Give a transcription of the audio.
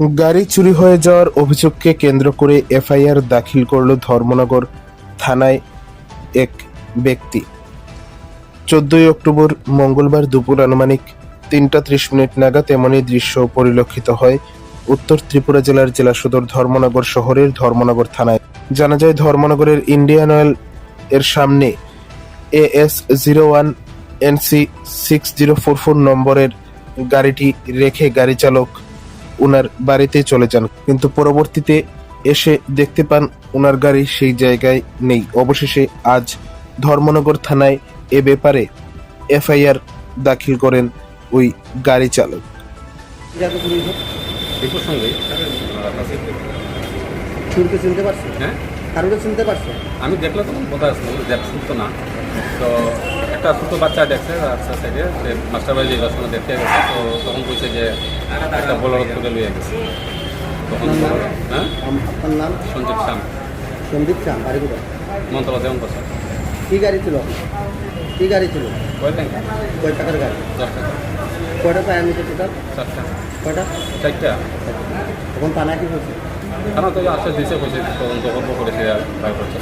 গাড়ি চুরি হয়ে যাওয়ার অভিযোগকে কেন্দ্র করে এফআইআর দাখিল করল ধর্মনগর থানায় এক ব্যক্তি। চোদ্দই অক্টোবর মঙ্গলবার দুপুর আনুমানিক তিনটা ত্রিশ মিনিট নাগাদ এমনই দৃশ্য পরিলক্ষিত হয় উত্তর ত্রিপুরা জেলার জেলা সদর ধর্মনগর শহরের ধর্মনগর থানায়। জানা যায়, ধর্মনগরের ইন্ডিয়ান অয়েল এর সামনে A S zero one N C six zero four four নম্বরের গাড়িটি রেখে গাড়ি চালক উনার বাড়িতে চলে যান কিন্তু পরবর্তীতে এসে দেখতে পান উনার গাড়ি সেই জায়গায় নেই। অবশেষে আজ ধর্মনগর থানায় এ ব্যাপারে এফআইআর দাখিল করেন ওই গাড়ি চালক। চিনতে পারছ? হ্যাঁ? কারোকে চিনতে পারছ? আমি দেখলে তখন বোধ আসলো দেখছি তো না। তো একটা ছোটো বাচ্চা দেখছে রাস্তা সাইডে যে মাস্টার বাড়ি যাওয়ার সময় দেখতে গেছে তো তখন কইছে যে একটা বলরত করে লইয়া গেছে। তখন? হ্যাঁ? আপনার নাম? সঞ্জীব শ্যাম। সন্দীপ চান বাড়ি কোথায়? মন্তলা দেওয়ান প্রসাদ কী গাড়ি ছিল? কী গাড়ি ছিল? কয় ট্যাঙ্ক কয় টাকার গাড়ি? দশ টাকা। কয়টা পায় আমি টোটাল চারটা। কয়টা? চারটা। তখন থানা কি বলছে থানা তো আশ্বাস দিছে কইছে তদন্ত করব করেছে আর বাইর করছে।